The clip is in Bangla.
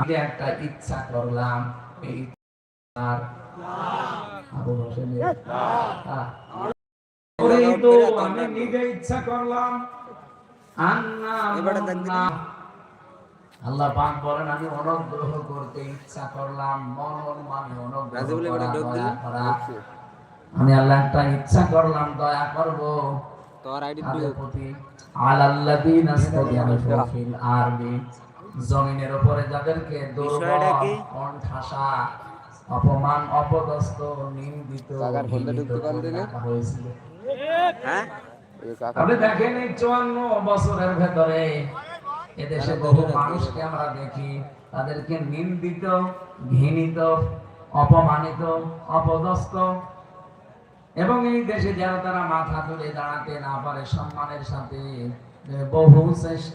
আমি একটা ইচ্ছা করলাম এই আবু তো আমি নিজে ইচ্ছা করলাম। আল্লাহ পাক বলেন আমি অনুগ্রহ করতে ইচ্ছা করলাম মনন মানে অনুগ্রহ। আমি আল্লাহ একটা ইচ্ছা করলাম দয়া করব। তোর আইডি ফিল আরদি জমিনের উপরে যাদেরকে দুর্বল? কণ্ঠাসা অপমান অপদস্থ নিন্দিত ফোনটা ঢুকতে হয়েছিল। হ্যাঁ? আপনি দেখেন এই চুয়ান্ন বছরের ভেতরে এদেশে বহু মানুষকে আমরা দেখি তাদেরকে নিন্দিত ঘৃণিত অপমানিত অপদস্থ এবং এই দেশে যেন তারা মাথা তুলে দাঁড়াতে না পারে সম্মানের সাথে বহু চেষ্টা